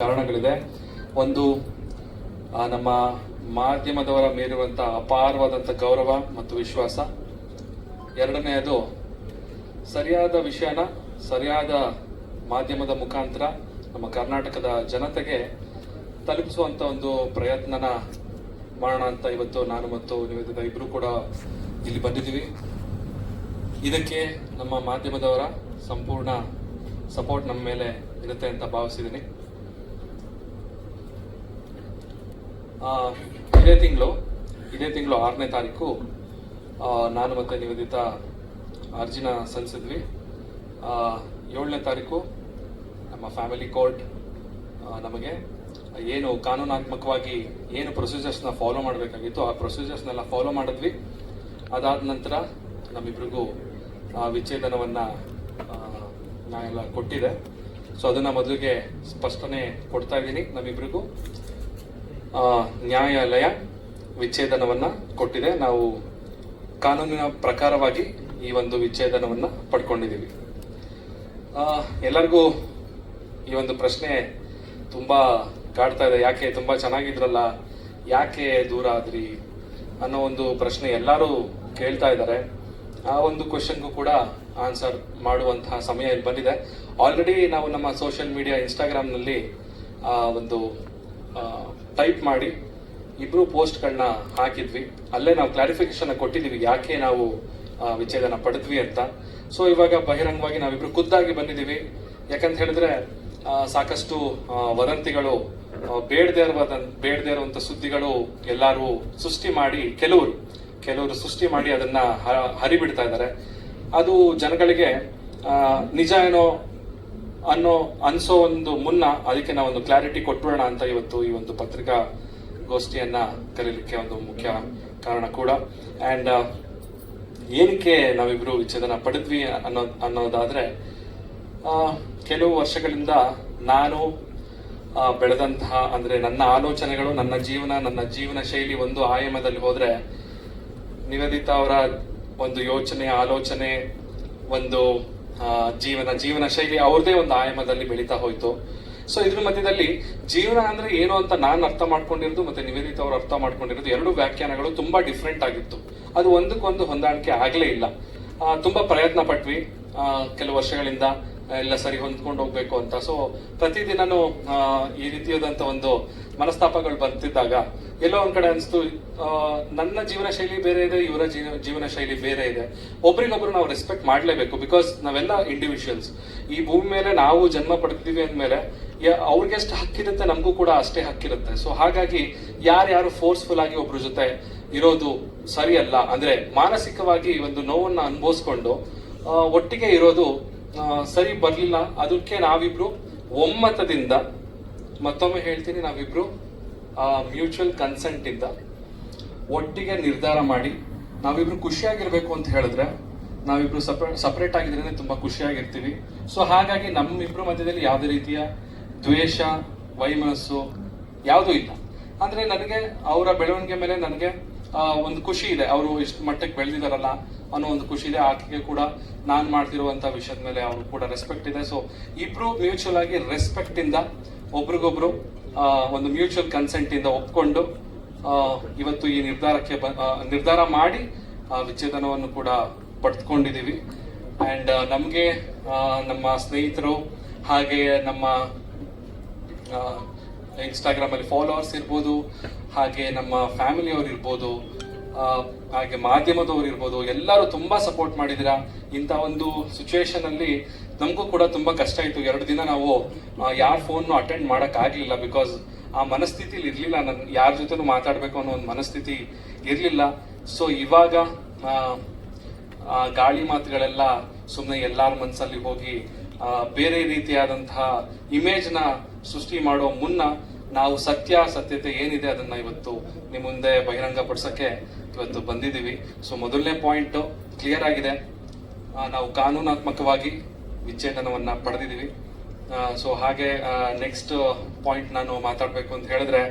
ಕಾರಣಗಳಿದೆ. ಒಂದು ನಮ್ಮ ಮಾಧ್ಯಮದವರ ಮೇಲಿರುವಂಥ ಅಪಾರವಾದಂಥ ಗೌರವ ಮತ್ತು ವಿಶ್ವಾಸ. ಎರಡನೆಯದು, ಸರಿಯಾದ ವಿಷಯನ ಸರಿಯಾದ ಮಾಧ್ಯಮದ ಮುಖಾಂತರ ನಮ್ಮ ಕರ್ನಾಟಕದ ಜನತೆಗೆ ತಲುಪಿಸುವಂಥ ಒಂದು ಪ್ರಯತ್ನನ ಮಾಡೋಣ ಅಂತ ಇವತ್ತು ನಾನು ಮತ್ತು ನಿವೇದಿತ ಇಬ್ಬರು ಕೂಡ ಇಲ್ಲಿ ಬಂದಿದ್ದೀವಿ. ಇದಕ್ಕೆ ನಮ್ಮ ಮಾಧ್ಯಮದವರ ಸಂಪೂರ್ಣ ಸಪೋರ್ಟ್ ನಮ್ಮ ಮೇಲೆ ಇರುತ್ತೆ ಅಂತ ಭಾವಿಸಿದ್ದೀನಿ ಆ, ಇದೇ ತಿಂಗಳು ಇದೇ ತಿಂಗಳು ಆರನೇ ತಾರೀಕು ನಾನು ಮತ್ತೆ ನಿವೇದಿತ ಅರ್ಜಿನ ಸಲ್ಲಿಸಿದ್ವಿ. ಏಳನೇ ತಾರೀಕು ನಮ್ಮ ಫ್ಯಾಮಿಲಿ ಕೋರ್ಟ್ ನಮಗೆ ಏನು ಕಾನೂನಾತ್ಮಕವಾಗಿ ಏನು ಪ್ರೊಸೀಜರ್ಸ್ನ ಫಾಲೋ ಮಾಡಬೇಕಾಗಿತ್ತು, ಆ ಪ್ರೊಸೀಜರ್ಸ್ನೆಲ್ಲ ಫಾಲೋ ಮಾಡಿದ್ವಿ. ಅದಾದ ನಂತರ ನಮ್ಮಿಬ್ರಿಗೂ ವಿಚ್ಛೇದನವನ್ನು ನಾನೆಲ್ಲ ಕೊಟ್ಟಿದೆ. ಸೊ ಅದನ್ನು ಮೊದಲಿಗೆ ಸ್ಪಷ್ಟನೆ ಕೊಡ್ತಾ ಇದ್ದೀನಿ ನಮ್ಮಿಬ್ರಿಗೂ. ನ್ಯಾಯಾಲಯ ವಿಚ್ಛೇದನವನ್ನು ಕೊಟ್ಟಿದೆ. ನಾವು ಕಾನೂನಿನ ಪ್ರಕಾರವಾಗಿ ಈ ಒಂದು ವಿಚ್ಛೇದನವನ್ನು ಪಡ್ಕೊಂಡಿದ್ದೀವಿ. ಎಲ್ಲರಿಗೂ ಈ ಒಂದು ಪ್ರಶ್ನೆ ತುಂಬಾ ಕಾಡ್ತಾ ಇದೆ. ಯಾಕೆ ತುಂಬಾ ಚೆನ್ನಾಗಿದ್ರಲ್ಲ ಯಾಕೆ ದೂರ ಆದ್ರಿ ಅನ್ನೋ ಒಂದು ಪ್ರಶ್ನೆ ಎಲ್ಲರೂ ಕೇಳ್ತಾ ಇದ್ದಾರೆ. ಆ ಒಂದು ಕ್ವಶನ್ಗೂ ಕೂಡ ಆನ್ಸರ್ ಮಾಡುವಂತಹ ಸಮಯ ಇಲ್ಲಿ ಬಂದಿದೆ. ಆಲ್ರೆಡಿ ನಾವು ನಮ್ಮ ಸೋಷಿಯಲ್ ಮೀಡಿಯಾ ಇನ್ಸ್ಟಾಗ್ರಾಮ್ನಲ್ಲಿ ಆ, ಒಂದು ಟೈಪ್ ಮಾಡಿ ಇಬ್ರು ಪೋಸ್ಟ್ಗಳನ್ನ ಹಾಕಿದ್ವಿ. ಅಲ್ಲೇ ನಾವು ಕ್ಲಾರಿಫಿಕೇಶನ್ ಕೊಟ್ಟಿದ್ದೀವಿ ಯಾಕೆ ನಾವು ವಿಚ್ಛೇದನ ಪಡೆದ್ವಿ ಅಂತ. ಸೊ ಇವಾಗ ಬಹಿರಂಗವಾಗಿ ನಾವಿಬ್ರು ಖುದ್ದಾಗಿ ಬಂದಿದ್ದೀವಿ. ಯಾಕಂತ ಹೇಳಿದ್ರೆ ಸಾಕಷ್ಟು ವದಂತಿಗಳು ಬೇಡದೇ ಇರುವಂತ ಬೇಡದೇ ಇರುವಂತ ಸುದ್ದಿಗಳು ಎಲ್ಲರೂ ಸೃಷ್ಟಿ ಮಾಡಿ, ಕೆಲವರು ಕೆಲವರು ಸೃಷ್ಟಿ ಮಾಡಿ ಅದನ್ನ ಹರಿಬಿಡ್ತಾ ಇದ್ದಾರೆ. ಅದು ಜನಗಳಿಗೆ ನಿಜ ಏನೋ ಅನ್ನೋ ಅನ್ಸೋ ಒಂದು ಮುನ್ನ ಅದಕ್ಕೆ ನಾವು ಒಂದು ಕ್ಲಾರಿಟಿ ಕೊಟ್ಬಿಡೋಣ ಅಂತ ಇವತ್ತು ಈ ಒಂದು ಪತ್ರಿಕಾ ಗೋಷ್ಠಿಯನ್ನ ಕರೀಲಿಕ್ಕೆ ಒಂದು ಮುಖ್ಯ ಕಾರಣ ಕೂಡ. ಅಂಡ್ ಏನಕ್ಕೆ ನಾವಿಬ್ರು ವಿಚ್ಛೇದನ ಪಡೆದ್ವಿ ಅನ್ನೋ, ಅನ್ನೋದಾದ್ರೆ ಕೆಲವು ವರ್ಷಗಳಿಂದ ನಾನು ಬೆಳೆದಂತಹ ಅಂದ್ರೆ ನನ್ನ ಆಲೋಚನೆಗಳು, ನನ್ನ ಜೀವನ ನನ್ನ ಜೀವನ ಶೈಲಿ ಒಂದು ಆಯಾಮದಲ್ಲಿ ಹೋದ್ರೆ ನಿವೇದಿತಾ ಅವರ ಒಂದು ಯೋಚನೆ, ಆಲೋಚನೆ, ಒಂದು ಜೀವನ ಜೀವನ ಶೈಲಿ ಅವ್ರದೇ ಒಂದು ಆಯಾಮದಲ್ಲಿ ಬೆಳೀತಾ ಹೋಯ್ತು. ಸೊ ಇದ್ರ ಮಧ್ಯದಲ್ಲಿ ಜೀವನ ಅಂದ್ರೆ ಏನು ಅಂತ ನಾನು ಅರ್ಥ ಮಾಡ್ಕೊಂಡಿರೋದು ಮತ್ತೆ ನಿವೇದಿತ ಅವರು ಅರ್ಥ ಮಾಡ್ಕೊಂಡಿರೋದು ಎರಡು ವ್ಯಾಖ್ಯಾನಗಳು ತುಂಬಾ ಡಿಫ್ರೆಂಟ್ ಆಗಿತ್ತು. ಅದು ಒಂದಕ್ಕೊಂದು ಹೊಂದಾಣಿಕೆ ಆಗ್ಲೇ ಇಲ್ಲ. ತುಂಬಾ ಪ್ರಯತ್ನ ಪಟ್ವಿ ಕೆಲವು ವರ್ಷಗಳಿಂದ. ಎಲ್ಲ ಸರಿ ಹೊಂದ್ಕೊಂಡು ಹೋಗ್ಬೇಕು ಅಂತ. ಸೊ ಪ್ರತಿದಿನನೂ ಈ ರೀತಿಯಾದಂತ ಒಂದು ಮನಸ್ತಾಪಗಳು ಬರ್ತಿದ್ದಾಗ ಎಲ್ಲೋ ಒಂದ್ ಕಡೆ ಅನಿಸ್ತು ನನ್ನ ಜೀವನ ಶೈಲಿ ಬೇರೆ ಇದೆ, ಇವರ ಜೀವ ಜೀವನ ಶೈಲಿ ಬೇರೆ ಇದೆ. ಒಬ್ರಿಗೊಬ್ರು ನಾವು ರೆಸ್ಪೆಕ್ಟ್ ಮಾಡ್ಲೇಬೇಕು ಬಿಕಾಸ್ ನಾವೆಲ್ಲ ಇಂಡಿವಿಜುವಲ್ಸ್ ಈ ಭೂಮಿ ಮೇಲೆ ನಾವು ಜನ್ಮ ಪಡ್ತೀವಿ ಅಂದ್ಮೇಲೆ ಅವ್ರಿಗೆ ಎಷ್ಟು ಹಕ್ಕಿರುತ್ತೆ, ನಮಗೂ ಕೂಡ ಅಷ್ಟೇ ಹಕ್ಕಿರುತ್ತೆ. ಸೊ ಹಾಗಾಗಿ ಯಾರ್ಯಾರು ಫೋರ್ಸ್ಫುಲ್ ಆಗಿ ಒಬ್ರ ಜೊತೆ ಇರೋದು ಸರಿಯಲ್ಲ. ಅಂದ್ರೆ ಮಾನಸಿಕವಾಗಿ ಒಂದು ನೋವನ್ನ ಅನುಭವಿಸ್ಕೊಂಡು ಒಟ್ಟಿಗೆ ಇರೋದು ಸರಿ ಬರಲಿಲ್ಲ. ಅದಕ್ಕೆ ನಾವಿಬ್ರು ಒಮ್ಮತದಿಂದ ಮತ್ತೊಮ್ಮೆ ಹೇಳ್ತೀನಿ, ನಾವಿಬ್ರು ಮ್ಯೂಚುವಲ್ ಕನ್ಸೆಂಟ್ ಇಂದ ಒಟ್ಟಿಗೆ ನಿರ್ಧಾರ ಮಾಡಿ ನಾವಿಬ್ರು ಖುಷಿಯಾಗಿರ್ಬೇಕು ಅಂತ ಹೇಳಿದ್ರೆ ನಾವಿಬ್ರು ಸಪ್ರೇಟ್ ಸಪ್ರೇಟ್ ಆಗಿದ್ರೆ ತುಂಬಾ ಖುಷಿಯಾಗಿರ್ತೀವಿ. ಸೊ ಹಾಗಾಗಿ ನಮ್ಮಿಬ್ರು ಮಧ್ಯದಲ್ಲಿ ಯಾವುದೇ ರೀತಿಯ ದ್ವೇಷ, ವೈಮನಸ್ಸು ಯಾವುದೂ ಇಲ್ಲ. ಅಂದ್ರೆ ನನಗೆ ಅವರ ಬೆಳವಣಿಗೆ ಮೇಲೆ ನನಗೆ ಒಂದು ಖುಷಿ ಇದೆ. ಅವರು ಇಷ್ಟು ಮಟ್ಟಕ್ಕೆ ಬೆಳೆದಿದಾರಲ್ಲ ಅನ್ನೋ ಒಂದು ಖುಷಿ ಇದೆ. ಆಕೆಗೆ ಕೂಡ ನಾನು ಮಾಡ್ತಿರುವಂತ ವಿಷಯದ ಮೇಲೆ ಅವ್ರು ಕೂಡ ರೆಸ್ಪೆಕ್ಟ್ ಇದೆ. ಸೊ ಇಬ್ರು ಮ್ಯೂಚುವಲ್ ಆಗಿ ರೆಸ್ಪೆಕ್ಟ್ ಇಂದ ಒಬ್ರಿಗೊಬ್ರು ಒಂದು ಮ್ಯೂಚುವಲ್ ಕನ್ಸೆಂಟ್ ಇಂದ ಒಪ್ಕೊಂಡು ಇವತ್ತು ಈ ನಿರ್ಧಾರಕ್ಕೆ ನಿರ್ಧಾರ ಮಾಡಿ ವಿಚ್ಛೇದನವನ್ನು ಕೂಡ ಪಡೆದುಕೊಂಡಿದ್ದೀವಿ. ಅಂಡ್ ನಮಗೆ ನಮ್ಮ ಸ್ನೇಹಿತರು ಹಾಗೆ ನಮ್ಮ ಇನ್ಸ್ಟಾಗ್ರಾಮ್ ಅಲ್ಲಿ ಫಾಲೋವರ್ಸ್ ಇರ್ಬೋದು ಹಾಗೆ ನಮ್ಮ ಫ್ಯಾಮಿಲಿ ಅವ್ರು ಇರ್ಬೋದು ಹಾಗೆ ಮಾಧ್ಯಮದವ್ರು ಇರ್ಬೋದು, ಎಲ್ಲರೂ ತುಂಬಾ ಸಪೋರ್ಟ್ ಮಾಡಿದಿರಾ ಇಂಥ ಒಂದು ಸಿಚುವೇಶನ್ ಅಲ್ಲಿ ನಮಗೂ ಕೂಡ ತುಂಬಾ ಕಷ್ಟ ಇತ್ತು ಎರಡು ದಿನ ನಾವು ಯಾರ ಫೋನ್ ಅಟೆಂಡ್ ಮಾಡಕ್ ಆಗ್ಲಿಲ್ಲ ಬಿಕಾಸ್ ಆ ಮನಸ್ಥಿತಿಲಿ ಇರ್ಲಿಲ್ಲ. ನನ್, ಯಾರ ಜೊತೆನೂ ಮಾತಾಡ್ಬೇಕು ಅನ್ನೋ ಒಂದು ಮನಸ್ಥಿತಿ ಇರ್ಲಿಲ್ಲ. ಸೊ ಇವಾಗ ಗಾಳಿ ಮಾತುಗಳೆಲ್ಲ ಸುಮ್ಮನೆ ಎಲ್ಲಾರ ಮನಸ್ಸಲ್ಲಿ ಹೋಗಿ ಬೇರೆ ರೀತಿಯಾದಂತಹ ಇಮೇಜ್ನ ಸೃಷ್ಟಿ ಮಾಡೋ ಮುನ್ನ ನಾವು ಸತ್ಯ, ಸತ್ಯತೆ ಏನಿದೆ ಅದನ್ನ ಇವತ್ತು ನಿಮ್ಮ ಮುಂದೆ ಬಹಿರಂಗ ಪಡಿಸಕ್ಕೆ ಇವತ್ತು ಬಂದಿದ್ದೀವಿ. ಸೊ ಮೊದಲನೇ ಪಾಯಿಂಟ್ ಕ್ಲಿಯರ್ ಆಗಿದೆ. ನಾವು ಕಾನೂನಾತ್ಮಕವಾಗಿ ವಿಚ್ಛೇದನವನ್ನ ಪಡೆದಿದ್ದೀವಿ. ಸೊ ಹಾಗೆ ನೆಕ್ಸ್ಟ್ ಪಾಯಿಂಟ್ ನಾನು ಮಾತಾಡಬೇಕು ಅಂತ ಹೇಳಿದ್ರೆ